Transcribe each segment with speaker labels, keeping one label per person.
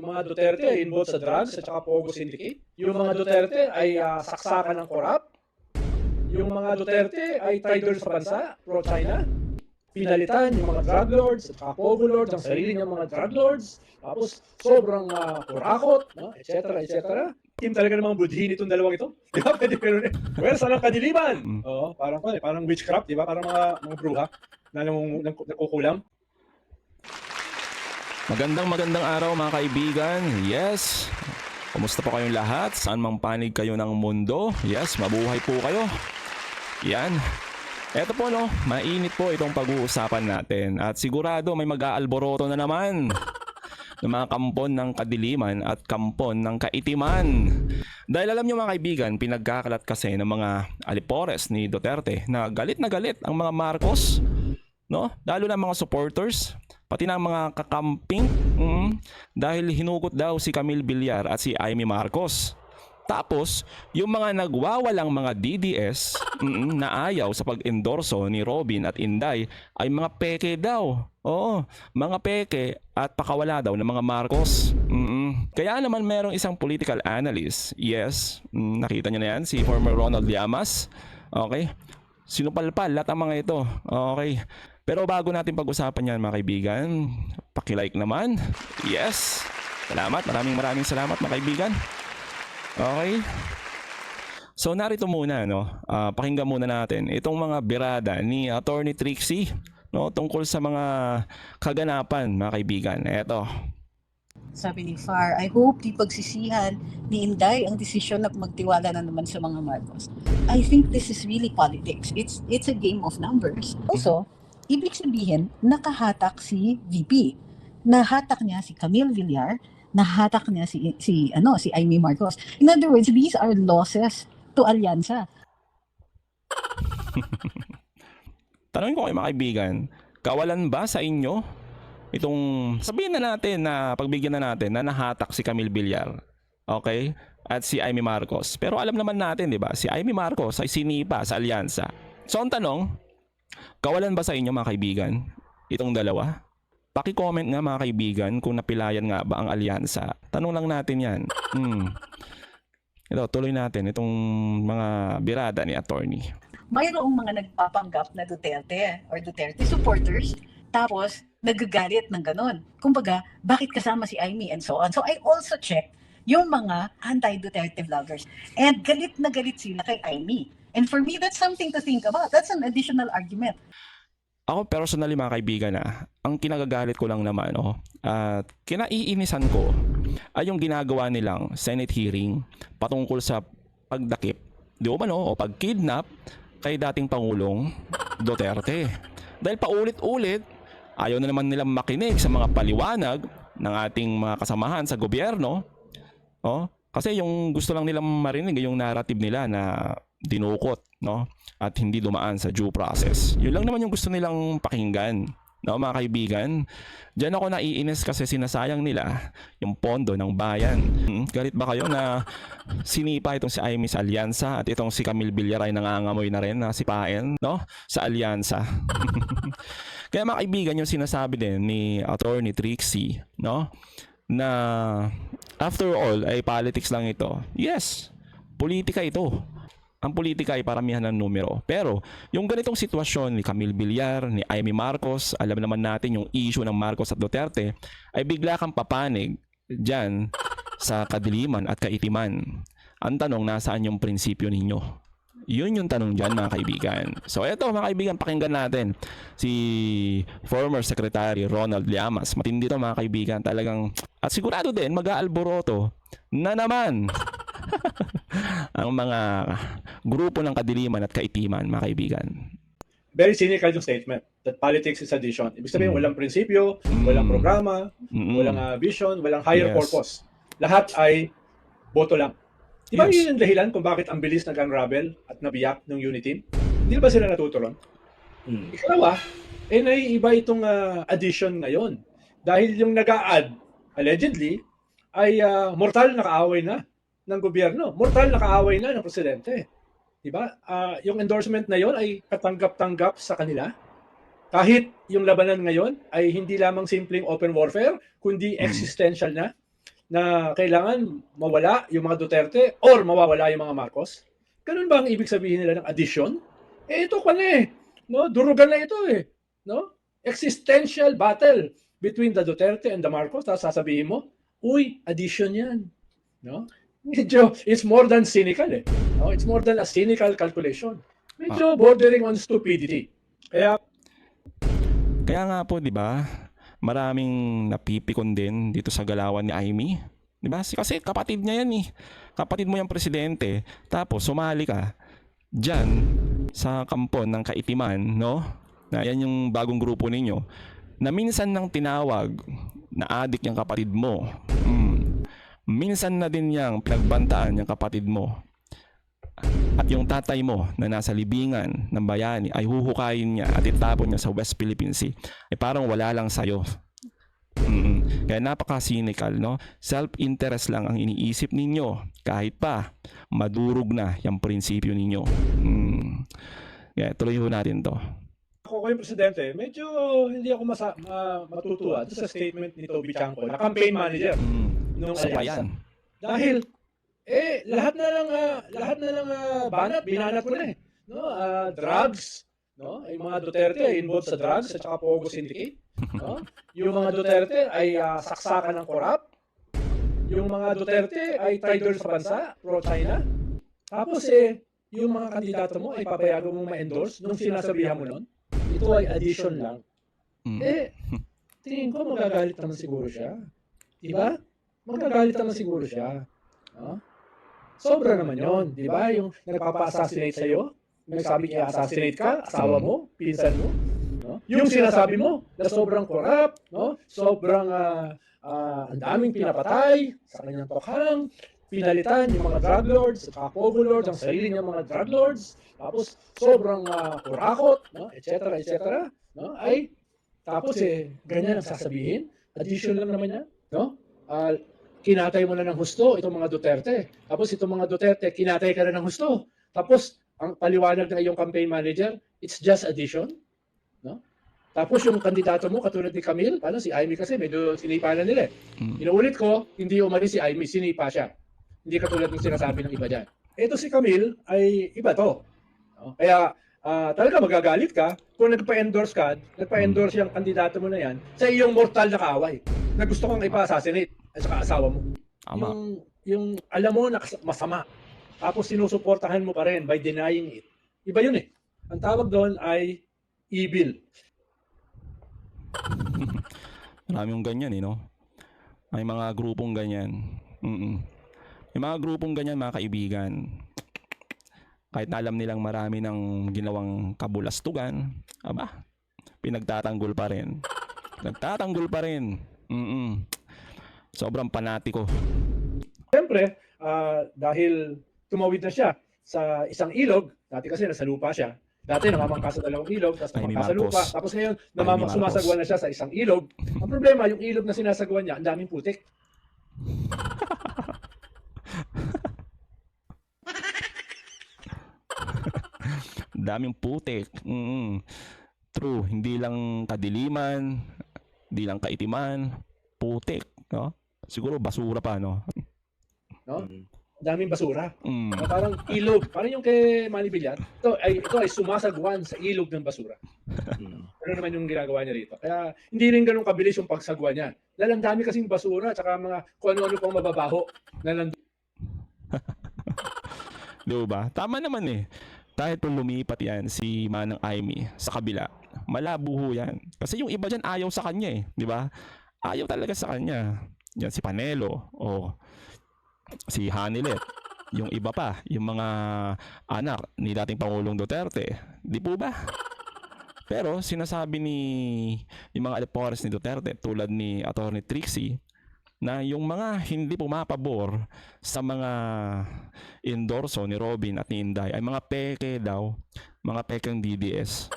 Speaker 1: yung mga Duterte ay involved sa drugs at saka Pogo Syndicate. Yung mga Duterte ay ah, saksakan ng korap. Yung mga Duterte ay traitor sa bansa, pro-China. Pinalitan yung mga drug lords at saka Pogo lords, ang sarili niyang mga drug lords. Tapos sobrang uh, kurakot, no? et cetera, et cetera. Team talaga namang budhin itong dalawang ito. Di ba? Pwede pero Well, sa ng kadiliman.
Speaker 2: Mm.
Speaker 1: Oo, parang, parang, parang witchcraft, di ba? Parang mga, mga bruha na nang, nang, nakukulam.
Speaker 2: Magandang magandang araw mga kaibigan. Yes. Kumusta po kayong lahat? Saan mang panig kayo ng mundo? Yes, mabuhay po kayo. Yan. Eto po no, mainit po itong pag-uusapan natin at sigurado may mag-aalboroto na naman ng mga kampon ng kadiliman at kampon ng kaitiman. Dahil alam nyo mga kaibigan, pinagkakalat kasi ng mga alipores ni Duterte na galit na galit ang mga Marcos, no? Lalo na mga supporters, pati ang mga kakamping mm, dahil hinugot daw si Camille Villar at si Amy Marcos. Tapos, yung mga nagwawalang mga DDS mm, na ayaw sa pag-endorso ni Robin at Inday ay mga peke daw. Oo, mga peke at pakawala daw ng mga Marcos. Mm-mm. Kaya naman merong isang political analyst, yes, mm, nakita niyo na yan, si former Ronald Llamas. Okay? Sinupalpal lahat ang mga ito. Okay. Pero bago natin pag-usapan yan mga kaibigan, pakilike naman. Yes. Salamat. Maraming maraming salamat mga kaibigan. Okay. So narito muna no, ah, pakinggan muna natin itong mga birada ni Attorney Trixie no tungkol sa mga kaganapan mga kaibigan. Eto.
Speaker 3: Sabi ni Far, I hope di pagsisihan ni Inday ang desisyon na magtiwala na naman sa mga Marcos. I think this is really politics. It's it's a game of numbers. Also, ibig sabihin, nakahatak si VP. Nahatak niya si Camille Villar, nahatak niya si si ano si Amy Marcos. In other words, these are losses to Alyansa.
Speaker 2: Tanungin ko kayo mga kaibigan, kawalan ba sa inyo itong sabihin na natin na pagbigyan na natin na nahatak si Camille Villar. Okay? At si Amy Marcos. Pero alam naman natin, 'di ba? Si Amy Marcos ay sinipa sa alyansa. So ang tanong, kawalan ba sa inyo mga kaibigan itong dalawa? Paki-comment nga mga kaibigan kung napilayan nga ba ang alyansa. Tanong lang natin 'yan. Hmm. Ito, tuloy natin itong mga birada ni attorney.
Speaker 3: mayroong mga nagpapanggap na Duterte or Duterte supporters, tapos nagagalit ng ganun. Kumbaga, bakit kasama si Amy and so on. So I also check yung mga anti-Duterte vloggers. And galit na galit sila kay Amy. And for me, that's something to think about. That's an additional argument.
Speaker 2: Ako personally mga kaibigan ah, ang kinagagalit ko lang naman oh, at kinaiinisan ko ay yung ginagawa nilang Senate hearing patungkol sa pagdakip, di ba no, o pagkidnap kay dating Pangulong Duterte. Dahil paulit-ulit, ayaw na naman nilang makinig sa mga paliwanag ng ating mga kasamahan sa gobyerno. Oh, kasi yung gusto lang nilang marinig yung narrative nila na dinukot, no? At hindi dumaan sa due process. Yun lang naman yung gusto nilang pakinggan. No, mga kaibigan, diyan ako naiinis kasi sinasayang nila yung pondo ng bayan. Hmm, Galit ba kayo na sinipa itong si Amy sa Alyansa at itong si Camille Villar ay nangangamoy na rin na sipain, no? Sa Alyansa. Kaya mga kaibigan, yung sinasabi din ni Attorney Trixie, no? Na after all ay politics lang ito. Yes, politika ito. Ang politika ay paramihan ng numero. Pero yung ganitong sitwasyon ni Camille Villar, ni Amy Marcos, alam naman natin yung issue ng Marcos at Duterte, ay bigla kang papanig dyan sa kadiliman at kaitiman. Ang tanong, nasaan yung prinsipyo ninyo? Yun yung tanong dyan mga kaibigan. So eto mga kaibigan, pakinggan natin si former Secretary Ronald Llamas. Matindi to mga kaibigan. Talagang, at sigurado din, mag-aalboroto na naman ang mga grupo ng kadiliman at kaitiman mga kaibigan.
Speaker 1: Very cynical yung statement that politics is addition. Ibig sabihin,
Speaker 2: Mm.
Speaker 1: walang prinsipyo,
Speaker 2: Mm.
Speaker 1: walang programa,
Speaker 2: Mm-mm.
Speaker 1: walang ah, vision, walang higher
Speaker 2: Yes.
Speaker 1: purpose. Lahat ay boto lang. Di ba
Speaker 2: Yes.
Speaker 1: yun yung dahilan kung bakit ang bilis nag-unravel at nabiyak ng unity team? Hindi ba sila natuturon?
Speaker 2: Mm.
Speaker 1: Ikalawa, eh naiiba itong ah, addition ngayon. Dahil yung nag-a-add, allegedly, ay ah, mortal na kaaway na ng gobyerno. Mortal na kaaway na ng presidente. Di ba? Ah, yung endorsement na yon ay katanggap-tanggap sa kanila. Kahit yung labanan ngayon ay hindi lamang simpleng open warfare, kundi
Speaker 2: Mm.
Speaker 1: existential na. na kailangan mawala yung mga Duterte or mawawala yung mga Marcos? Ganun ba ang ibig sabihin nila ng addition? Eh ito na eh. No? Durugan na ito eh. No? Existential battle between the Duterte and the Marcos. Tapos sasabihin mo, uy, addition yan. No? Medyo, it's more than cynical eh. No? It's more than a cynical calculation. Medyo bordering on stupidity. Kaya
Speaker 2: Kaya nga po, 'di ba? Maraming napipikon din dito sa galawan ni Amy. 'Di ba? Kasi kapatid niya 'yan eh. Kapatid mo yung presidente, tapos sumali ka diyan sa kampon ng kaitiman, no? Na yan yung bagong grupo ninyo na minsan nang tinawag na adik yung kapatid mo. Mm. Minsan na din yang pinagbantaan yung kapatid mo. At yung tatay mo na nasa libingan ng bayani ay huhukayin niya at itapon niya sa West Philippine Sea ay parang wala lang sa'yo. Mm. Kaya napaka-cynical, no? Self-interest lang ang iniisip ninyo kahit pa madurog na yung prinsipyo ninyo. Mm. Kaya tuloy ho natin to.
Speaker 1: ako ko yung presidente, medyo hindi ako masa, ma, matutuwa sa statement ni Toby Chanko na campaign manager
Speaker 2: Mm.
Speaker 1: Nung
Speaker 2: Sa
Speaker 1: alyansa.
Speaker 2: bayan.
Speaker 1: Dahil eh lahat na lang ah, lahat na lang ah, banat binanat ko na eh. No, Ah, drugs, no? Ay mga Duterte ay involved sa drugs at saka Pogo Syndicate, no? Yung mga Duterte ay ah, saksakan ng korap. Yung mga Duterte ay traitor sa bansa, pro-China. Tapos eh yung mga kandidato mo ay papayagan mong ma-endorse nung sinasabihan mo nun. Ito ay addition lang.
Speaker 2: Mm.
Speaker 1: Eh, tingin ko magagalit naman siguro siya. Di ba? Magagalit naman siguro siya. No? Sobra naman yon, di ba? Yung nagpapa-assassinate sa'yo, nagsabi niya assassinate ka, asawa mo, pinsan mo. No? Yung sinasabi mo na sobrang corrupt, no? sobrang ah, ah, ang daming pinapatay sa kanyang tokhang, pinalitan yung mga drug lords, pogo lords, ang sarili niyang mga drug lords, tapos sobrang uh, kurakot, no? et cetera, et cetera, no? ay tapos eh, ganyan ang sasabihin. Addition lang naman yan. No? Ah, kinatay mo na ng husto itong mga Duterte. Tapos itong mga Duterte, kinatay ka na ng husto. Tapos, ang paliwanag ng iyong campaign manager, it's just addition. No? Tapos yung kandidato mo, katulad ni Camille, paano si Amy kasi, medyo sinipa na nila.
Speaker 2: Mm.
Speaker 1: Inuulit ko, hindi umalis si Amy, sinipa siya. Hindi katulad ng sinasabi ng iba dyan. Ito si Camille ay iba to. No? Kaya ah, talaga magagalit ka kung nagpa-endorse ka, nagpa-endorse yung kandidato mo na yan sa iyong mortal na kaaway na gusto kong ipa-assassinate at saka asawa mo.
Speaker 2: Tama.
Speaker 1: Yung, yung alam mo na masama, tapos sinusuportahan mo pa rin by denying it. Iba yun eh. Ang tawag doon ay evil.
Speaker 2: Marami yung ganyan eh, no? May mga grupong ganyan. Mm May mga grupong ganyan, mga kaibigan. Kahit alam nilang marami ng ginawang kabulastugan, aba, pinagtatanggol pa rin. Nagtatanggol pa rin. Mm Sobrang panatiko.
Speaker 1: Siyempre, ah, dahil tumawid na siya sa isang ilog, dati kasi nasa lupa siya. Dati namamangka sa dalawang ilog, tapos namamangka sa lupa. Tapos ngayon, namamang sumasagwa na siya sa isang ilog. Ang problema, yung ilog na sinasagwa niya, ang daming putik.
Speaker 2: Daming putik. Mm True, hindi lang kadiliman, hindi lang kaitiman, putik, no? Siguro basura pa, no?
Speaker 1: No? Daming basura.
Speaker 2: Mm.
Speaker 1: Parang ilog. Parang yung kay Manny Villar. Ito ay, ito ay sumasagwan sa ilog ng basura. Ano naman yung ginagawa niya rito. Kaya hindi rin ganun kabilis yung pagsagwa niya. Dahil ang dami kasing basura at saka mga kung ano-ano pang mababaho na nandun.
Speaker 2: Di ba? Tama naman eh. Dahil po lumipat yan si Manang Aimee sa kabila, malabo ho yan. Kasi yung iba dyan ayaw sa kanya eh. Di ba? Ayaw talaga sa kanya. Yan si Panelo o si Hanilet. Yung iba pa, yung mga anak ni dating Pangulong Duterte. Di po ba? Pero sinasabi ni yung mga alipores ni Duterte tulad ni Attorney Trixie na yung mga hindi pumapabor sa mga endorso ni Robin at ni Inday ay mga peke daw, mga pekeng DDS.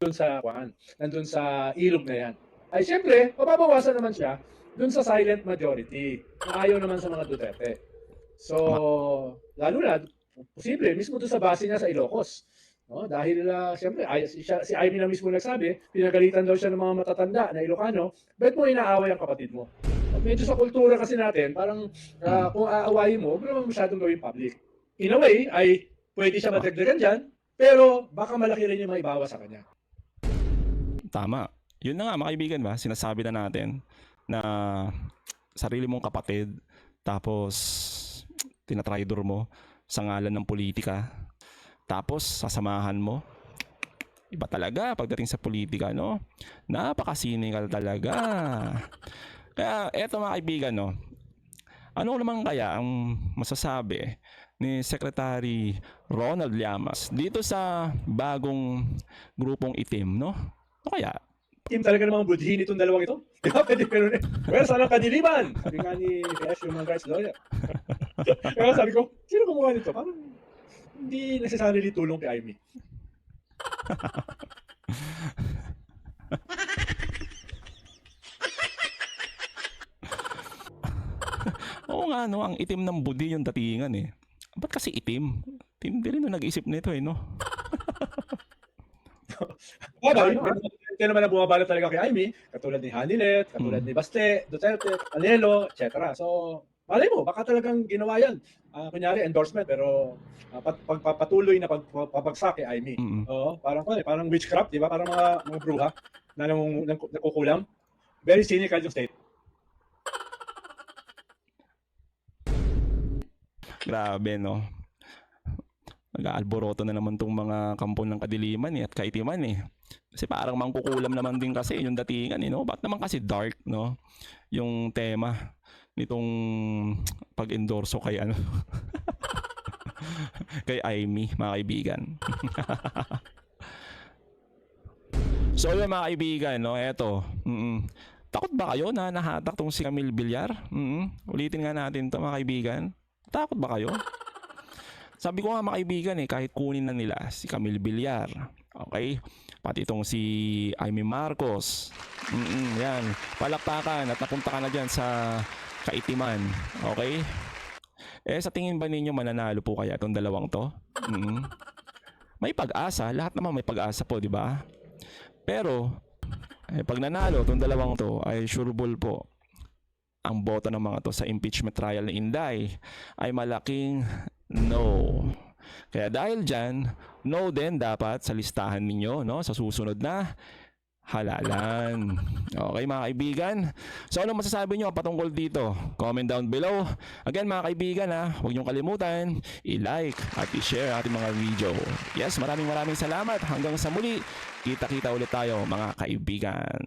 Speaker 1: dun sa kwan, nandun sa ilog na yan. Ay siyempre, mababawasan naman siya dun sa silent majority ayaw naman sa mga Duterte. So, lalo na, posible, mismo doon sa base niya sa Ilocos. No? Dahil, uh, siyempre, ay, si, siya, si Ivy na mismo nagsabi, pinagalitan daw siya ng mga matatanda na Ilocano, ba't mo inaaway ang kapatid mo? medyo sa kultura kasi natin, parang ah, kung aawayin mo, huwag naman masyadong gawin public. In a way, ay pwede siya madagdagan dyan, pero baka malaki rin yung maibawa sa kanya.
Speaker 2: Tama. Yun na nga mga kaibigan ba, sinasabi na natin na sarili mong kapatid tapos tinatraidor mo sa ngalan ng politika tapos sasamahan mo iba talaga pagdating sa politika no napaka-cynical talaga kaya eto mga kaibigan no ano naman kaya ang masasabi ni Secretary Ronald Llamas dito sa bagong grupong itim no ano kaya
Speaker 1: Team talaga ng mga budhin itong dalawang ito. Pwede pero eh. Well, saan ang kadiliman? Sabi nga ni Fiash, yung mga guys lawyer. Kaya sabi ko, sino kumuha nito? Parang hindi necessarily tulong kay Amy.
Speaker 2: Oo nga, no? Ang itim ng budi yung datingan eh. Ba't kasi itim? Hindi rin na nag-isip nito eh, no?
Speaker 1: Bagay, kaya naman ang bumabalot talaga kay Amy, katulad ni Hanilet, katulad
Speaker 2: Hmm.
Speaker 1: ni Baste, Duterte, Anelo, etc. So, malay mo, baka talagang ginawa yan. Ah, kunyari, endorsement, pero uh, pagpapatuloy na pagpapagsak kay Amy.
Speaker 2: Mm-mm.
Speaker 1: Oo, parang ano, eh, parang witchcraft, di ba? Parang mga mga bruha na nang, nang, nakukulam. Very cynical yung state.
Speaker 2: Grabe, no? Nag-aalboroto na naman tong mga kampon ng kadiliman eh, at kaitiman eh. Kasi parang mangkukulam naman din kasi yung datingan eh, no? Ba't naman kasi dark, no? Yung tema nitong pag-endorso kay ano kay Amy, mga kaibigan. so yun mga kaibigan, no? Eto. Mm Takot ba kayo na nahatak tong si Camille Villar? mm Ulitin nga natin to mga kaibigan. Takot ba kayo? Sabi ko nga mga kaibigan eh, kahit kunin na nila si Camille Villar. Okay? Pati itong si Amy Marcos. Mm yan. Palakpakan at napunta ka na dyan sa kaitiman. Okay? Eh sa tingin ba ninyo mananalo po kaya itong dalawang to? Mm May pag-asa. Lahat naman may pag-asa po, di ba? Pero, eh, pag nanalo itong dalawang to, ay sureball po ang boto ng mga to sa impeachment trial ni Inday ay malaking no. Kaya dahil dyan, no din dapat sa listahan ninyo no, sa susunod na halalan. Okay mga kaibigan? So ano masasabi nyo patungkol dito? Comment down below. Again mga kaibigan ha, huwag niyong kalimutan, i-like at i-share ating mga video. Yes, maraming maraming salamat. Hanggang sa muli, kita-kita ulit tayo mga kaibigan.